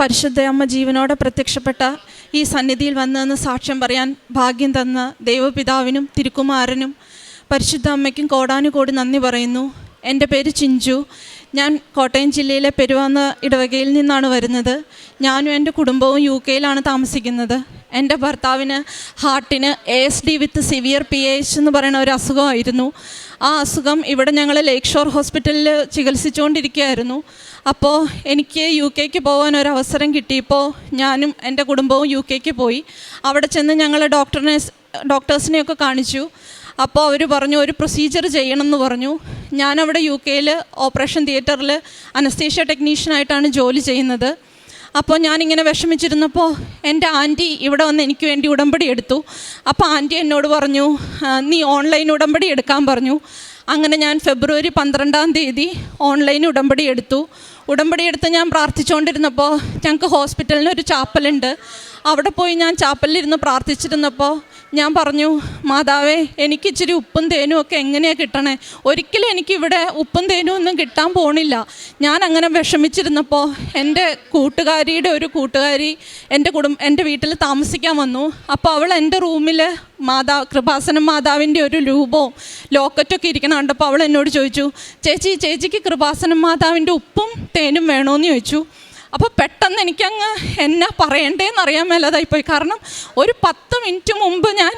പരിശുദ്ധ അമ്മ ജീവനോടെ പ്രത്യക്ഷപ്പെട്ട ഈ സന്നിധിയിൽ വന്നതെന്ന് സാക്ഷ്യം പറയാൻ ഭാഗ്യം തന്ന ദൈവപിതാവിനും തിരുക്കുമാരനും പരിശുദ്ധ അമ്മയ്ക്കും കോടാനുകോടി നന്ദി പറയുന്നു. എന്റെ പേര് ചിഞ്ചു. ഞാൻ കോട്ടയം ജില്ലയിലെ പെരുവാന്ന ഇടവകയിൽ നിന്നാണ് വരുന്നത്. ഞാനും എന്റെ കുടുംബവും യു കെയിലാണ് താമസിക്കുന്നത്. എന്റെ ഭർത്താവിന് ഹാർട്ടിന് A S D with severe P H എന്ന് പറയുന്ന ഒരു അസുഖമായിരുന്നു. ആ അസുഖം ഇവിടെ ഞങ്ങൾ ലേക്ക് ഷോർ ഹോസ്പിറ്റലിൽ ചികിത്സിച്ചുകൊണ്ടിരിക്കുകയായിരുന്നു. അപ്പോൾ എനിക്ക് യു കെക്ക് പോകാൻ ഒരു അവസരം കിട്ടിയപ്പോൾ ഞാനും എന്റെ കുടുംബവും യു കെക്ക് പോയി. അവിടെ ചെന്ന് ഞങ്ങൾ ഡോക്ടറിനെ ഡോക്ടേഴ്സിനെയൊക്കെ കാണിച്ചു. അപ്പോൾ അവർ പറഞ്ഞു ഒരു പ്രൊസീജിയർ ചെയ്യണമെന്ന് പറഞ്ഞു. ഞാനവിടെ യു കെയിൽ ഓപ്പറേഷൻ തിയേറ്ററിൽ അനസ്തേഷ്യ ടെക്നീഷ്യനായിട്ടാണ് ജോലി ചെയ്യുന്നത്. അപ്പോൾ ഞാനിങ്ങനെ വിഷമിച്ചിരുന്നപ്പോൾ എന്റെ ആന്റി ഇവിടെ വന്ന് എനിക്ക് വേണ്ടി ഉടമ്പടി എടുത്തു. അപ്പോൾ ആന്റി എന്നോട് പറഞ്ഞു നീ ഓൺലൈൻ ഉടമ്പടി എടുക്കാൻ പറഞ്ഞു. അങ്ങനെ ഞാൻ ഫെബ്രുവരി പന്ത്രണ്ടാം തീയതി ഓൺലൈൻ ഉടമ്പടി എടുത്തു. ഉടമ്പടി എടുത്ത് ഞാൻ പ്രാർത്ഥിച്ചുകൊണ്ടിരുന്നപ്പോൾ ഞങ്ങൾക്ക് ഹോസ്പിറ്റലിന് ഒരു ചാപ്പലുണ്ട്. അവിടെ പോയി ഞാൻ ചാപ്പലിലിരുന്ന് പ്രാർത്ഥിച്ചിരുന്നപ്പോൾ ഞാൻ പറഞ്ഞു മാതാവേ എനിക്ക് ഇച്ചിരി ഉപ്പും തേനും ഒക്കെ എങ്ങനെയാണ് കിട്ടണേ? ഒരിക്കലും എനിക്കിവിടെ ഉപ്പും തേനും ഒന്നും കിട്ടാൻ പോണില്ല. ഞാൻ അങ്ങനെ വിഷമിച്ചിരുന്നപ്പോൾ എന്റെ കൂട്ടുകാരിയുടെ ഒരു കൂട്ടുകാരി എന്റെ കുടുംബ എന്റെ വീട്ടിൽ താമസിക്കാൻ വന്നു. അപ്പോൾ അവൾ എന്റെ റൂമിൽ മാതാ കൃപാസനം മാതാവിന്റെ ഒരു രൂപവും ലോക്കറ്റൊക്കെ ഇരിക്കണ കണ്ടപ്പോൾ അവൾ എന്നോട് ചോദിച്ചു ചേച്ചി ചേച്ചിക്ക് കൃപാസനം മാതാവിന്റെ ഉപ്പും തേനും വേണോന്ന് ചോദിച്ചു. അപ്പോൾ പെട്ടെന്ന് എനിക്കങ്ങ് എന്നാ പറയണ്ടേന്ന് അറിയാൻ മേലതായിപ്പോയി. കാരണം ഒരു പത്ത് മിനിറ്റ് മുമ്പ് ഞാൻ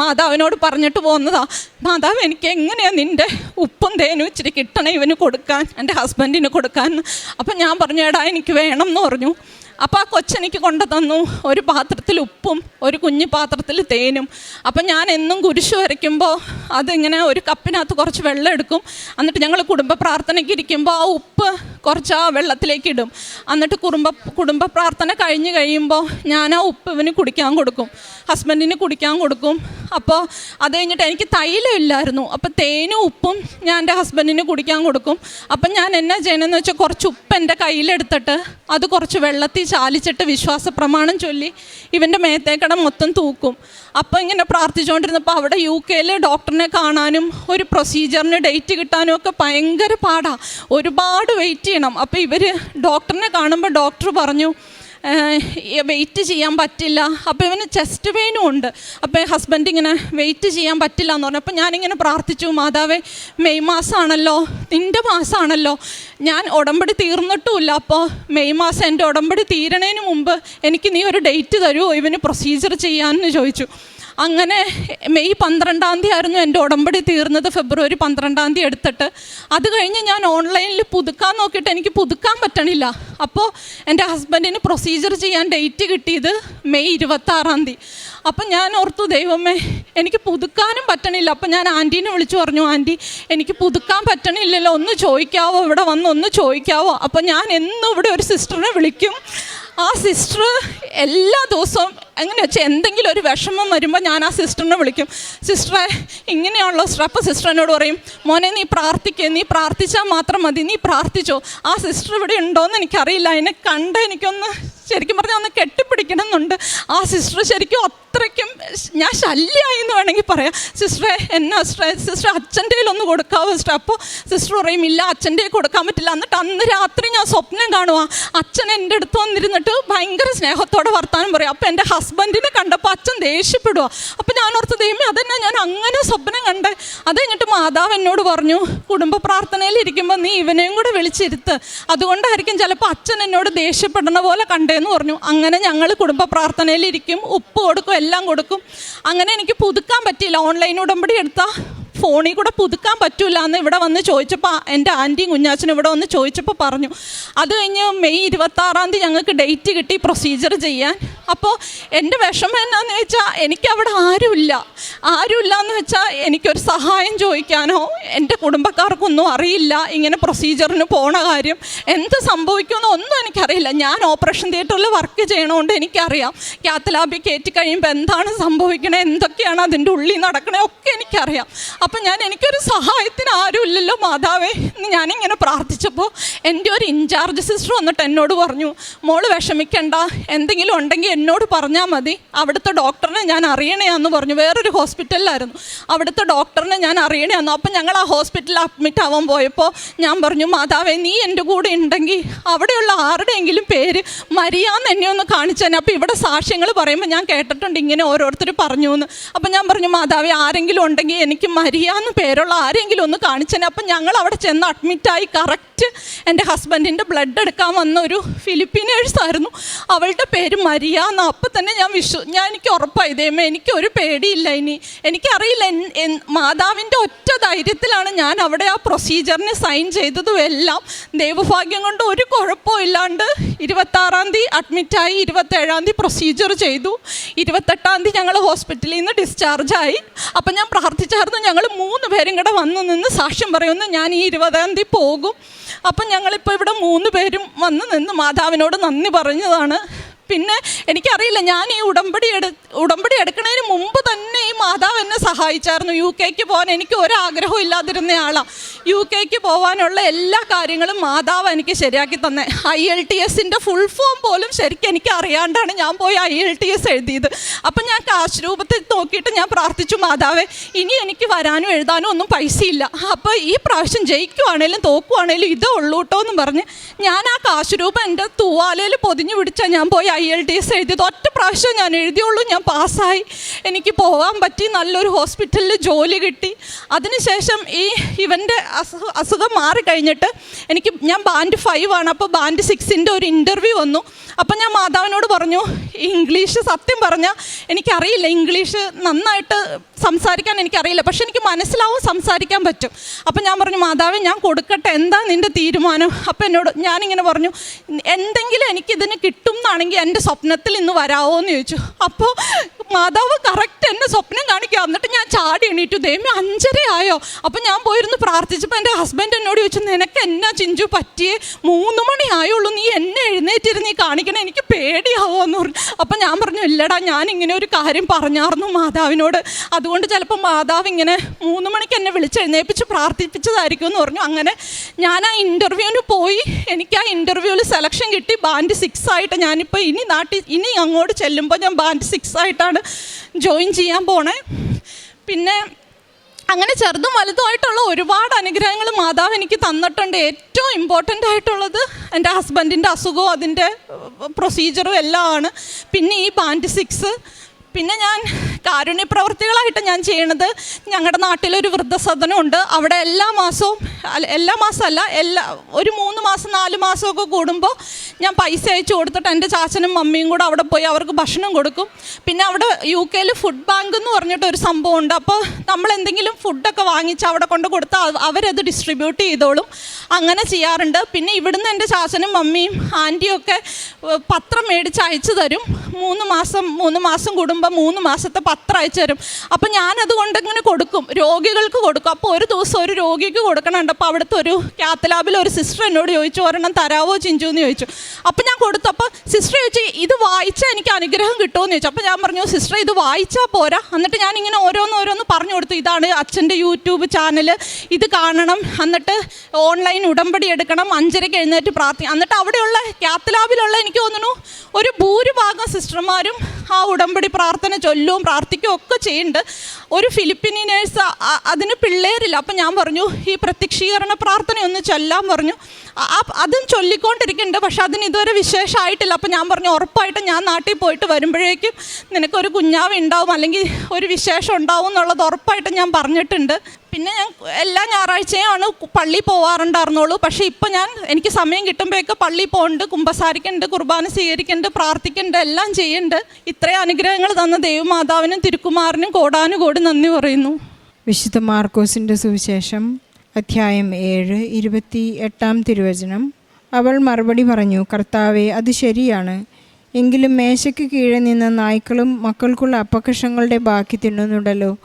മാതാവിനോട് പറഞ്ഞിട്ട് പോകുന്നതാ മാതാവ് എനിക്ക് എങ്ങനെയാണ് നിന്റെ ഉപ്പും തേനും ഇച്ചിരി കിട്ടണം ഇവന് കൊടുക്കാൻ എന്റെ ഹസ്ബൻഡിന് കൊടുക്കാൻ? അപ്പം ഞാൻ പറഞ്ഞു എടാ എനിക്ക് വേണം എന്ന് പറഞ്ഞു. അപ്പോൾ ആ കൊച്ചെനിക്ക് കൊണ്ടു തന്നു ഒരു പാത്രത്തിൽ ഉപ്പും ഒരു കുഞ്ഞു പാത്രത്തിൽ തേനും. അപ്പം ഞാൻ എന്നും കുരിശ് വരയ്ക്കുമ്പോൾ അതിങ്ങനെ ഒരു കപ്പിനകത്ത് കുറച്ച് വെള്ളം എടുക്കും. എന്നിട്ട് ഞങ്ങൾ കുടുംബ പ്രാർത്ഥനയ്ക്ക് ഇരിക്കുമ്പോൾ ആ ഉപ്പ് കുറച്ച് ആ വെള്ളത്തിലേക്ക് ഇടും. എന്നിട്ട് കുടുംബ കുടുംബ പ്രാർത്ഥന കഴിഞ്ഞ് കഴിയുമ്പോൾ ഞാൻ ആ ഉപ്പ് ഇവന് കുടിക്കാൻ കൊടുക്കും. ഹസ്ബൻഡിന് കുടിക്കാൻ കൊടുക്കും. അപ്പോൾ അത് കഴിഞ്ഞിട്ട് എനിക്ക് തൈലം ഇല്ലായിരുന്നു. അപ്പോൾ തേനും ഉപ്പും ഞാൻ എന്റെ ഹസ്ബൻഡിന് കുടിക്കാൻ കൊടുക്കും. അപ്പം ഞാൻ എന്നാ ചെയ്യണമെന്ന് വെച്ചാൽ കുറച്ച് ഉപ്പ് എന്റെ കയ്യിലെടുത്തിട്ട് അത് കുറച്ച് വെള്ളത്തിൽ ചാലിച്ചിട്ട് വിശ്വാസ പ്രമാണം ചൊല്ലി ഇവന്റെ മേത്തേക്കട മൊത്തം തൂക്കും. അപ്പോൾ ഇങ്ങനെ പ്രാർത്ഥിച്ചുകൊണ്ടിരുന്നപ്പോൾ അവിടെ യു കെയിൽ ഡോക്ടറിനെ കാണാനും ഒരു പ്രൊസീജിയറിന് ഡേറ്റ് കിട്ടാനും ഒക്കെ ഭയങ്കര പാടാണ് ഒരുപാട് വെയിറ്റ് ചെയ്യണം. അപ്പോൾ ഇവർ ഡോക്ടറിനെ കാണുമ്പോൾ ഡോക്ടർ പറഞ്ഞു വെയിറ്റ് ചെയ്യാൻ പറ്റില്ല. അപ്പോൾ ഇവന് ചെസ്റ്റ് പെയിനും ഉണ്ട്. അപ്പോൾ ഹസ്ബൻഡ് ഇങ്ങനെ വെയിറ്റ് ചെയ്യാൻ പറ്റില്ല എന്ന് പറഞ്ഞു. അപ്പോൾ ഞാനിങ്ങനെ പ്രാർത്ഥിച്ചു മാതാവേ മെയ് മാസമാണല്ലോ നിന്റെ മാസമാണല്ലോ ഞാൻ ഉടമ്പടി തീർന്നിട്ടുമില്ല. അപ്പോൾ മെയ് മാസം എന്റെ ഉടമ്പടി തീരണേന് മുമ്പ് എനിക്ക് നീ ഒരു ഡേറ്റ് തരുമോ ഇവന് പ്രൊസീജിയർ ചെയ്യാമെന്ന് ചോദിച്ചു. അങ്ങനെ മെയ് പന്ത്രണ്ടാം തീയതി ആയിരുന്നു എന്റെ ഉടമ്പടി തീർന്നത്. ഫെബ്രുവരി പന്ത്രണ്ടാം തീയതി എടുത്തിട്ട്. അത് കഴിഞ്ഞ് ഞാൻ ഓൺലൈനിൽ പുതുക്കാൻ നോക്കിയിട്ട് എനിക്ക് പുതുക്കാൻ പറ്റണില്ല. അപ്പോൾ എന്റെ ഹസ്ബൻഡിന് പ്രൊസീജിയർ ചെയ്യാൻ ഡേറ്റ് കിട്ടിയത് മെയ് ഇരുപത്താറാം തീയതി. അപ്പം ഞാൻ ഓർത്തു ദൈവമേ എനിക്ക് പുതുക്കാനും പറ്റണില്ല. അപ്പം ഞാൻ ആന്റീനെ വിളിച്ചു പറഞ്ഞു ആന്റി എനിക്ക് പുതുക്കാൻ പറ്റണില്ലല്ലോ. ഒന്ന് ചോദിക്കാവോ? ഇവിടെ വന്ന് ഒന്ന് ചോദിക്കാവോ? അപ്പം ഞാൻ എന്നും ഇവിടെ ഒരു സിസ്റ്ററിനെ വിളിക്കും. ആ സിസ്റ്റർ എല്ലാ ദിവസവും എങ്ങനെ വെച്ചാൽ എന്തെങ്കിലും ഒരു വിഷമം വരുമ്പോൾ ഞാൻ ആ സിസ്റ്ററിനെ വിളിക്കും. സിസ്റ്ററെ സിസ്റ്റർ. അപ്പോൾ സിസ്റ്ററിനോട് പറയും മോനെ നീ പ്രാർത്ഥിക്കുക നീ പ്രാർത്ഥിച്ചാൽ മാത്രം മതി. നീ പ്രാർത്ഥിച്ചോ. ആ സിസ്റ്റർ ഇവിടെ ഉണ്ടോയെന്ന് എനിക്കറിയില്ല. എന്നെ കണ്ട് എനിക്കൊന്ന് ശരിക്കും പറഞ്ഞാൽ ഒന്ന് കെട്ടിപ്പിടിക്കണം എന്നുണ്ട്. ആ സിസ്റ്റർ ശരിക്കും അത്രയ്ക്കും ഞാൻ ശല്യമായി എന്ന് വേണമെങ്കിൽ പറയാം. സിസ്റ്ററെ എന്നാ സിസ്റ്റർ അച്ഛന്റെ ഒന്ന് കൊടുക്കാവോ സിസ്റ്റർ? അപ്പോൾ സിസ്റ്റർ പറയും ഇല്ല അച്ഛന്റെ കൊടുക്കാൻ പറ്റില്ല. എന്നിട്ട് അന്ന് രാത്രി ഞാൻ സ്വപ്നം കാണുക അച്ഛൻ എന്റെ അടുത്ത് വന്നിരുന്നിട്ട് ഭയങ്കര സ്നേഹത്തോടെ വർത്താനം പറയും. അപ്പോൾ എന്റെ ഹസ്ബൻഡിനെ കണ്ടപ്പോൾ അച്ഛൻ ദേഷ്യപ്പെടുക അപ്പം ഞാൻ ഓർത്ത് ദൈവമേ അതന്നെ ഞാൻ അങ്ങനെ സ്വപ്നം കണ്ട്. അത് കഴിഞ്ഞിട്ട് മാതാവ് എന്നോട് പറഞ്ഞു കുടുംബ പ്രാർത്ഥനയിൽ ഇരിക്കുമ്പോൾ നീ ഇവനെയും കൂടെ വിളിച്ചിരുത്ത്. അതുകൊണ്ടായിരിക്കും ചിലപ്പോൾ അച്ഛൻ എന്നോട് ദേഷ്യപ്പെടുന്ന പോലെ കണ്ടേന്ന് പറഞ്ഞു. അങ്ങനെ ഞങ്ങൾ കുടുംബ പ്രാർത്ഥനയിൽ ഇരിക്കും ഉപ്പ് കൊടുക്കും എല്ലാം കൊടുക്കും. അങ്ങനെ എനിക്ക് പുതുക്കാൻ പറ്റിയില്ല. ഓൺലൈൻ ഉടമ്പടി എടുത്താൽ ഫോണിൽ കൂടെ പുതുക്കാൻ പറ്റൂല എന്ന് ഇവിടെ വന്ന് ചോദിച്ചപ്പോൾ എന്റെ ആന്റിയും കുഞ്ഞാച്ചനും ഇവിടെ വന്ന് ചോദിച്ചപ്പോൾ പറഞ്ഞു അത് കഴിഞ്ഞ് മെയ് ഇരുപത്താറാം തീയതി ഞങ്ങൾക്ക് ഡേറ്റ് കിട്ടി പ്രൊസീജിയർ ചെയ്യാൻ. അപ്പോൾ എന്റെ വിഷമം എന്നാന്ന് വെച്ചാൽ എനിക്ക് അവിടെ ആരുമില്ല. ആരുമില്ല എന്ന് വെച്ചാൽ എനിക്കൊരു സഹായം ചോദിക്കാനോ എന്റെ കുടുംബക്കാർക്കൊന്നും അറിയില്ല ഇങ്ങനെ പ്രൊസീജിയറിന് പോണ കാര്യം. എന്ത് സംഭവിക്കുമെന്ന് ഒന്നും എനിക്കറിയില്ല. ഞാൻ ഓപ്പറേഷൻ തിയേറ്ററിൽ വർക്ക് ചെയ്യണതുകൊണ്ട് എനിക്കറിയാം. കാത്തലാബി കയറ്റി കഴിയുമ്പോൾ എന്താണ് സംഭവിക്കണേ എന്തൊക്കെയാണ് അതിന്റെ ഉള്ളിൽ നടക്കണേ ഒക്കെ എനിക്കറിയാം. അപ്പം ഞാൻ എനിക്കൊരു സഹായത്തിന് ആരുമില്ലല്ലോ മാതാവേ എന്ന് ഞാനിങ്ങനെ പ്രാർത്ഥിച്ചപ്പോൾ എന്റെ ഒരു ഇൻചാർജ് സിസ്റ്റർ വന്നിട്ട് എന്നോട് പറഞ്ഞു മോൾ വിഷമിക്കണ്ട എന്തെങ്കിലും ഉണ്ടെങ്കിൽ എന്നോട് പറഞ്ഞാൽ മതി. അവിടുത്തെ ഡോക്ടറിനെ ഞാൻ അറിയണയാന്ന് പറഞ്ഞു. വേറൊരു ഹോസ്പിറ്റലിലായിരുന്നു അവിടുത്തെ ഡോക്ടറിനെ ഞാൻ അറിയണയാന്നു. അപ്പം ഞങ്ങൾ ആ ഹോസ്പിറ്റലിൽ അഡ്മിറ്റ് ആവാൻ പോയപ്പോൾ ഞാൻ പറഞ്ഞു മാതാവേ നീ എന്റെ കൂടെ ഉണ്ടെങ്കിൽ അവിടെയുള്ള ആരുടെയെങ്കിലും പേര് മരിയാന്ന് എന്നെ ഒന്ന് കാണിച്ചു തന്നെ. അപ്പോൾ ഇവിടെ സാക്ഷ്യങ്ങൾ പറയുമ്പോൾ ഞാൻ കേട്ടിട്ടുണ്ട് ഇങ്ങനെ ഓരോരുത്തർ പറഞ്ഞു എന്ന് അപ്പം ഞാൻ പറഞ്ഞു മാതാവേ ആരെങ്കിലും ഉണ്ടെങ്കിൽ എനിക്ക് മരിയാന്ന് പേരുള്ള ആരെങ്കിലും ഒന്ന് കാണിച്ചേനെ അപ്പം ഞങ്ങൾ അവിടെ ചെന്ന് അഡ്മിറ്റായി കറക്റ്റ് എന്റെ ഹസ്ബൻഡിന്റെ ബ്ലഡ് എടുക്കാൻ വന്ന ഒരു ഫിലിപ്പീനേഴ്സ് ആയിരുന്നു അവളുടെ പേര് മരിയ എന്ന് അപ്പം തന്നെ ഞാൻ വിശ്വ ഞാൻ എനിക്ക് ഉറപ്പായി ദൈവമേ എനിക്ക് ഒരു പേടിയില്ല ഇനി. എനിക്കറിയില്ല മാതാവിന്റെ ഒറ്റ ധൈര്യത്തിലാണ് ഞാൻ അവിടെ ആ പ്രൊസീജിയറിനെ സൈൻ ചെയ്തതും എല്ലാം. ദൈവഭാഗ്യം കൊണ്ട് ഒരു കുഴപ്പവും ഇല്ലാണ്ട് ഇരുപത്താറാം തീയതി അഡ്മിറ്റായി ഇരുപത്തേഴാം തീയതി പ്രൊസീജിയർ ചെയ്തു. ഇരുപത്തെട്ടാം തീയതി ഞങ്ങൾ ഹോസ്പിറ്റലിൽ നിന്ന് ഡിസ്ചാർജായി അപ്പം ഞാൻ പ്രാർത്ഥിച്ചായിരുന്നു ഞങ്ങൾ മൂന്ന് പേരും കൂടെ വന്നു നിന്ന് സാക്ഷ്യം പറയുന്നു ഞാൻ ഈ ഇരുപതാം തീയതി പോകും. അപ്പം ഞങ്ങളിപ്പോൾ ഇവിടെ മൂന്ന് പേരും വന്ന് നിന്ന് മാതാവിനോട് നന്ദി പറഞ്ഞതാണ്. പിന്നെ എനിക്കറിയില്ല ഞാൻ ഈ ഉടമ്പടി എടു ഉടമ്പടി എടുക്കുന്നതിന് മുമ്പ് തന്നെ ഈ മാതാവ് എന്നെ സഹായിച്ചായിരുന്നു. യു കെക്ക് പോകാൻ എനിക്ക് ഒരാഗ്രഹവും ഇല്ലാതിരുന്ന ആളാണ് യു കെക്ക് പോകാനുള്ള എല്ലാ കാര്യങ്ങളും മാതാവ് എനിക്ക് ശരിയാക്കി തന്നെ. ഐ എൽ ടി എസിന്റെ ഫുൾ ഫോം പോലും ശരിക്കും എനിക്ക് അറിയാണ്ടാണ് ഞാൻ പോയി ഐ എൽ ടി എസ് എഴുതിയത്. അപ്പം ഞാൻ കാശ് രൂപത്തിൽ നോക്കിയിട്ട് ഞാൻ പ്രാർത്ഥിച്ചു മാതാവേ ഇനി എനിക്ക് വരാനും എഴുതാനും ഒന്നും പൈസയില്ല. അപ്പോൾ ഈ പ്രാവശ്യം ജയിക്കുവാണേലും തോക്കുവാണേലും ഇതേ ഉള്ളൂ കേട്ടോ എന്ന് പറഞ്ഞ് ഞാൻ ആ കാശ് രൂപം എന്റെ തൂവാലയിൽ പൊതിഞ്ഞു പിടിച്ചാൽ ഞാൻ പോയി ഐ എൽ ടി എസ് എഴുതിയത് ഒറ്റ പ്രാവശ്യം ഞാൻ എഴുതിയുള്ളൂ ഞാൻ പാസ്സായി. എനിക്ക് പോകാൻ പറ്റി നല്ലൊരു ഹോസ്പിറ്റലിൽ ജോലി കിട്ടി. അതിനുശേഷം ഈ ഇവന്റെ അസുഖ അസുഖം മാറിക്കഴിഞ്ഞിട്ട് എനിക്ക് ഞാൻ ബാൻഡ് ഫൈവ് ആണ് അപ്പോൾ ബാൻഡ് സിക്സിന്റെ ഒരു ഇന്റർവ്യൂ വന്നു. അപ്പോൾ ഞാൻ മാതാവിനോട് പറഞ്ഞു ഇംഗ്ലീഷ് സത്യം പറഞ്ഞാൽ എനിക്കറിയില്ല ഇംഗ്ലീഷ് നന്നായിട്ട് സംസാരിക്കാൻ എനിക്കറിയില്ല പക്ഷെ എനിക്ക് മനസ്സിലാവും സംസാരിക്കാൻ പറ്റും. അപ്പം ഞാൻ പറഞ്ഞു മാതാവ് ഞാൻ കൊടുക്കട്ടെ എന്താ നിന്റെ തീരുമാനം? അപ്പം എന്നോട് ഞാനിങ്ങനെ പറഞ്ഞു എന്തെങ്കിലും എനിക്കിതിന് കിട്ടും എന്നാണെങ്കിൽ എന്റെ സ്വപ്നത്തിൽ ഇന്ന് വരാമോ എന്ന് ചോദിച്ചു. അപ്പോൾ മാതാവ് കറക്റ്റ് എന്നെ സ്വപ്നം കാണിക്കുക. എന്നിട്ട് ഞാൻ ചാടി എണീറ്റു. ദൈവം അഞ്ചരയായോ? അപ്പം ഞാൻ പോയിരുന്നു പ്രാർത്ഥിച്ചപ്പോൾ എന്റെ ഹസ്ബൻഡ് എന്നോട് ചോദിച്ചു നിനക്ക് എന്നാ ചിഞ്ചു പറ്റിയേ? മൂന്ന് മണി ആയുള്ളൂ. നീ എന്നെ എഴുന്നേറ്റിരുന്ന് നീ കാണിക്കണേ. എനിക്ക് പേടിയാവോ? എന്ന് പറഞ്ഞു. അപ്പം ഞാൻ പറഞ്ഞു ഇല്ലടാ ഞാൻ ഇങ്ങനെ ഒരു കാര്യം പറഞ്ഞായിരുന്നു മാതാവിനോട്. അതുകൊണ്ട് ചിലപ്പോൾ മാതാവ് ഇങ്ങനെ മൂന്ന് മണിക്ക് എന്നെ വിളിച്ച് എഴുന്നേപ്പിച്ച് പ്രാർത്ഥിപ്പിച്ചതായിരിക്കും എന്ന് പറഞ്ഞു. അങ്ങനെ ഞാൻ ആ ഇന്റർവ്യൂവിന് പോയി. എനിക്ക് ആ ഇന്റർവ്യൂവിൽ സെലക്ഷൻ കിട്ടി. ബാൻഡ് സിക്സ് ആയിട്ട് ഞാനിപ്പോൾ ഇനി നാട്ടിൽ ഇനി അങ്ങോട്ട് ചെല്ലുമ്പോൾ ഞാൻ ബാൻഡ് സിക്സ് ആയിട്ടാണ് ജോയിൻ ചെയ്യാൻ പോണേ. പിന്നെ അങ്ങനെ ചെറുതും വലുതുമായിട്ടുള്ള ഒരുപാട് അനുഗ്രഹങ്ങൾ മാതാവ് എനിക്ക് തന്നിട്ടുണ്ട്. ഏറ്റവും ഇമ്പോർട്ടന്റ് ആയിട്ടുള്ളത് എന്റെ ഹസ്ബൻഡിന്റെ അസുഖവും അതിന്റെ പ്രൊസീജിയറും എല്ലാം ആണ് പിന്നെ ഈ ബാൻഡ് സിക്സ് പിന്നെ ഞാൻ കാരുണ്യ പ്രവൃത്തികളായിട്ട് ഞാൻ ചെയ്യണത് ഞങ്ങളുടെ നാട്ടിലൊരു വൃദ്ധസദനമുണ്ട്. അവിടെ എല്ലാ മാസവും എല്ലാ മാസമല്ല എല്ലാ ഒരു മൂന്ന് മാസം നാല് മാസമൊക്കെ കൂടുമ്പോൾ ഞാൻ പൈസ അയച്ചു കൊടുത്തിട്ട് എന്റെ ചാച്ചനും മമ്മിയും കൂടെ അവിടെ പോയി അവർക്ക് ഭക്ഷണം കൊടുക്കും. പിന്നെ അവിടെ യു കെയിൽ ഫുഡ് ബാങ്ക് എന്ന് പറഞ്ഞിട്ട് ഒരു സംഭവമുണ്ട്. അപ്പോൾ നമ്മൾ എന്തെങ്കിലും ഫുഡൊക്കെ വാങ്ങിച്ച് അവിടെ കൊണ്ട് കൊടുത്താൽ അവ- അവരത് ഡിസ്ട്രിബ്യൂട്ട് ചെയ്തോളും. അങ്ങനെ ചെയ്യാറുണ്ട്. പിന്നെ ഇവിടുന്ന് എന്റെ ചാച്ചനും മമ്മിയും ആന്റിയും ഒക്കെ പത്രം മേടിച്ച് അയച്ചു തരും. മൂന്ന് മാസം മൂന്ന് മാസം കൂടുമ്പോൾ മൂന്ന് മാസത്തെ പത്രം അയച്ചു തരും. അപ്പം ഞാനത് കൊണ്ട് ഇങ്ങനെ കൊടുക്കും. രോഗികൾക്ക് കൊടുക്കും. അപ്പോൾ ഒരു ദിവസം ഒരു രോഗിക്ക് കൊടുക്കണുണ്ട്. അപ്പോൾ അവിടുത്തെ ഒരു കാത്തലാബിൽ ഒരു സിസ്റ്റർ എന്നോട് ചോദിച്ചു ഒരെണ്ണം തരാവോ ചിഞ്ചു? എന്ന് ചോദിച്ചു. അപ്പം ഞാൻ കൊടുത്തു. അപ്പോൾ സിസ്റ്റർ ചോദിച്ചു ഇത് വായിച്ചാൽ എനിക്ക് അനുഗ്രഹം കിട്ടുമെന്ന് ചോദിച്ചു. അപ്പോൾ ഞാൻ പറഞ്ഞു സിസ്റ്റർ ഇത് വായിച്ചാൽ പോരാ. എന്നിട്ട് ഞാൻ ഇങ്ങനെ ഓരോന്ന് ഓരോന്ന് പറഞ്ഞു കൊടുത്തു. ഇതാണ് അച്ഛന്റെ യൂട്യൂബ് ചാനൽ ഇത് കാണണം. എന്നിട്ട് ഓൺലൈൻ ഉടമ്പടി എടുക്കണം. അഞ്ചരയ്ക്ക് എഴുന്നേറ്റ് പ്രാർത്ഥി എന്നിട്ട് അവിടെയുള്ള കാത്തലാബിലുള്ള എനിക്ക് തോന്നുന്നു ഒരു ഭൂരിഭാഗം സിസ്റ്റർമാരും ആ ഉടമ്പടി പ്രാർത്ഥന ചൊല്ലും പ്രാർത്ഥിക്കുകയും ഒക്കെ ചെയ്യുന്നുണ്ട്. ഒരു ഫിലിപ്പിനി നേഴ്സ് അതിന് പിള്ളേരില്ല. അപ്പം ഞാൻ പറഞ്ഞു ഈ പ്രത്യക്ഷീകരണ പ്രാർത്ഥന ഒന്ന് ചൊല്ലാൻ പറഞ്ഞു. അതും ചൊല്ലിക്കൊണ്ടിരിക്കുന്നുണ്ട്. പക്ഷെ അതിന് ഇതുവരെ വിശേഷമായിട്ടില്ല. അപ്പം ഞാൻ പറഞ്ഞു ഉറപ്പായിട്ടും ഞാൻ നാട്ടിൽ പോയിട്ട് വരുമ്പോഴേക്കും നിനക്കൊരു കുഞ്ഞാവ് ഉണ്ടാവും. അല്ലെങ്കിൽ ഒരു വിശേഷം ഉണ്ടാവും എന്നുള്ളത് ഉറപ്പായിട്ടും ഞാൻ പറഞ്ഞിട്ടുണ്ട്. പിന്നെ ഞാൻ എല്ലാ ഞായറാഴ്ചയാണ് പള്ളി പോവാറുണ്ടായിരുന്നുള്ളൂ. പക്ഷേ ഇപ്പം ഞാൻ എനിക്ക് സമയം കിട്ടുമ്പോഴൊക്കെ പള്ളി പോകുന്നുണ്ട് കുമ്പസാരിക്കുന്നുണ്ട് കുർബാന സ്വീകരിക്കുന്നുണ്ട് പ്രാർത്ഥിക്കുന്നുണ്ട് എല്ലാം ചെയ്യുന്നുണ്ട്. ഇത്രയും അനുഗ്രഹങ്ങൾ തന്ന ദൈവമാതാവിനും തിരുക്കുമാറിനും കോടാനുകോടി നന്ദി പറയുന്നു. വിശുദ്ധ മാർക്കോസിന്റെ സുവിശേഷം അധ്യായം ഏഴ് ഇരുപത്തി എട്ടാം തിരുവചനം. അവൾ മറുപടി പറഞ്ഞു കർത്താവെ അത് ശരിയാണ്. എങ്കിലും മേശയ്ക്ക് കീഴെ നിന്ന് നായ്ക്കളും മക്കൾക്കുള്ള അപ്പകഷങ്ങളുടെ ബാക്കി തിന്നുന്നുണ്ടല്ലോ.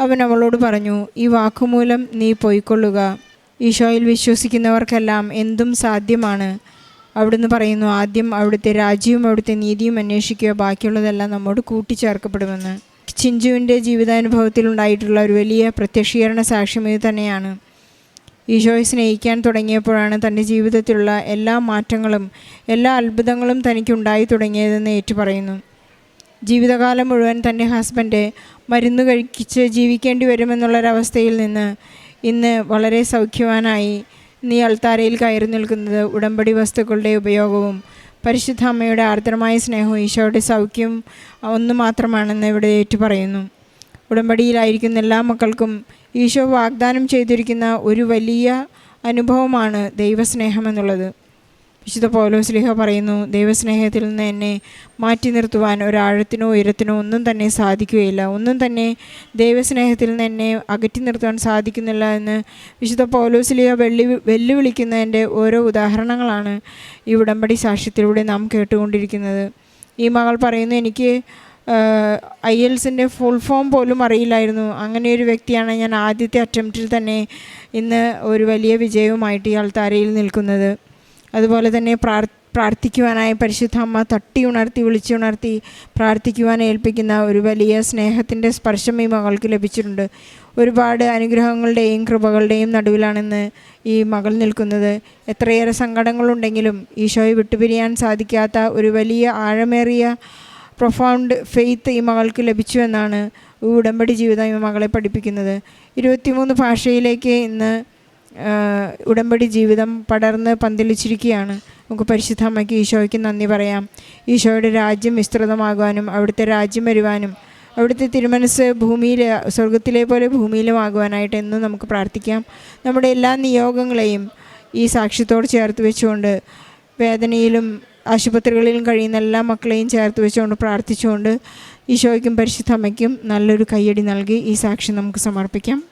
അവൻ അവളോട് പറഞ്ഞു ഈ വാക്കുമൂലം നീ പോയിക്കൊള്ളുക. ഈശോയിൽ വിശ്വസിക്കുന്നവർക്കെല്ലാം എന്തും സാധ്യമാണ്. അവിടുന്ന് പറയുന്നു ആദ്യം അവിടുത്തെ രാജ്യവും അവിടുത്തെ നീതിയും അന്വേഷിക്കുക. ബാക്കിയുള്ളതെല്ലാം നമ്മോട് കൂട്ടിച്ചേർക്കപ്പെടുമെന്ന്. ചിഞ്ചുവിന്റെ ജീവിതാനുഭവത്തിൽ ഉണ്ടായിട്ടുള്ള ഒരു വലിയ പ്രത്യക്ഷീകരണ സാക്ഷ്യം ഇത് തന്നെയാണ്. ഈശോയെ സ്നേഹിക്കാൻ തുടങ്ങിയപ്പോഴാണ് തന്റെ ജീവിതത്തിലുള്ള എല്ലാ മാറ്റങ്ങളും എല്ലാ അത്ഭുതങ്ങളും തനിക്കുണ്ടായി തുടങ്ങിയതെന്ന് ഏറ്റുപറയുന്നു ജീവിതകാലം മുഴുവൻ തന്റെ ഹസ്ബൻഡ് മരുന്ന് കഴിച്ച് ജീവിക്കേണ്ടി വരുമെന്നുള്ളൊരവസ്ഥയിൽ നിന്ന് ഇന്ന് വളരെ സൗഖ്യവാനായി നീ അൾത്താരയിൽ കയറി നിൽക്കുന്നത് ഉടമ്പടി വസ്തുക്കളുടെ ഉപയോഗവും പരിശുദ്ധ അമ്മയുടെ ആർദ്രമായ സ്നേഹവും ഈശോയുടെ സൗഖ്യം ഒന്ന് മാത്രമാണെന്ന് ഇവിടെ ഏറ്റു പറയുന്നു ഉടമ്പടിയിലായിരിക്കുന്ന എല്ലാ മക്കൾക്കും ഈശോ വാഗ്ദാനം ചെയ്തിരിക്കുന്ന ഒരു വലിയ അനുഭവമാണ് ദൈവസ്നേഹം എന്നുള്ളത്. വിശുദ്ധ പൗലോസ്ലിഹ പറയുന്നു ദൈവസ്നേഹത്തിൽ നിന്ന് എന്നെ മാറ്റി നിർത്തുവാൻ ഒരാഴത്തിനോ ഉയരത്തിനോ ഒന്നും തന്നെ സാധിക്കുകയില്ല. ഒന്നും തന്നെ ദൈവസ്നേഹത്തിൽ നിന്ന് എന്നെ അകറ്റി നിർത്തുവാൻ സാധിക്കുന്നില്ല എന്ന് വിശുദ്ധ പൗലോസ്ലിഹ വെള്ളി വെല്ലുവിളിക്കുന്നതിന്റെ ഓരോ ഉദാഹരണങ്ങളാണ് ഈ ഉടമ്പടി സാക്ഷ്യത്തിലൂടെ നാം കേട്ടുകൊണ്ടിരിക്കുന്നത്. ഈ മകൾ പറയുന്നു എനിക്ക് ഐ എൽസിന്റെ ഫുൾ ഫോം പോലും അറിയില്ലായിരുന്നു. അങ്ങനെ ഒരു വ്യക്തിയാണ് ഞാൻ ആദ്യത്തെ അറ്റംപ്റ്റിൽ തന്നെ ഇന്ന് ഒരു വലിയ വിജയവുമായിട്ട് ഈ തരയിൽ നിൽക്കുന്നത്. അതുപോലെ തന്നെ പ്രാർ പ്രാർത്ഥിക്കുവാനായി പരിശുദ്ധ അമ്മ തട്ടി ഉണർത്തി വിളിച്ചുണർത്തി പ്രാർത്ഥിക്കുവാൻ ഏൽപ്പിക്കുന്ന ഒരു വലിയ സ്നേഹത്തിന്റെ സ്പർശം ഈ മകൾക്ക് ലഭിച്ചിട്ടുണ്ട്. ഒരുപാട് അനുഗ്രഹങ്ങളുടെയും കൃപകളുടെയും നടുവിലാണെന്ന് ഈ മകൾ നിൽക്കുന്നത്. എത്രയേറെ സങ്കടങ്ങളുണ്ടെങ്കിലും ഈശോയെ വിട്ടുപിരിയാൻ സാധിക്കാത്ത ഒരു വലിയ ആഴമേറിയ പ്രൊഫൗണ്ട് ഫെയ്ത്ത് ഈ മകൾക്ക് ലഭിച്ചു എന്നാണ് ഉടമ്പടി ജീവിതം ഈ മകളെ പഠിപ്പിക്കുന്നത്. ഇരുപത്തിമൂന്ന് ഭാഷയിലേക്ക് ഇന്ന് ഉടമ്പടി ജീവിതം പടർന്ന് പന്തലിച്ചിരിക്കുകയാണ്. നമുക്ക് പരിശുദ്ധ അമ്മയ്ക്ക് ഈശോയ്ക്ക് നന്ദി പറയാം. ഈശോയുടെ രാജ്യം വിസ്തൃതമാകുവാനും അവിടുത്തെ രാജ്യം വരുവാനും അവിടുത്തെ തിരുമനസ് ഭൂമിയിൽ സ്വർഗത്തിലെ പോലെ ഭൂമിയിലും ഭൂമിയിലുമാകുവാനായിട്ട് എന്നും നമുക്ക് പ്രാർത്ഥിക്കാം. നമ്മുടെ എല്ലാ നിയോഗങ്ങളെയും ഈ സാക്ഷ്യത്തോട് ചേർത്ത് വെച്ചുകൊണ്ട് വേദനയിലും ആശുപത്രികളിലും കഴിയുന്ന എല്ലാ മക്കളെയും ചേർത്ത് വെച്ചുകൊണ്ട് പ്രാർത്ഥിച്ചുകൊണ്ട് ഈശോയ്ക്കും പരിശുദ്ധ അമ്മയ്ക്കും നല്ലൊരു കയ്യടി നൽകി ഈ സാക്ഷ്യം നമുക്ക് സമർപ്പിക്കാം.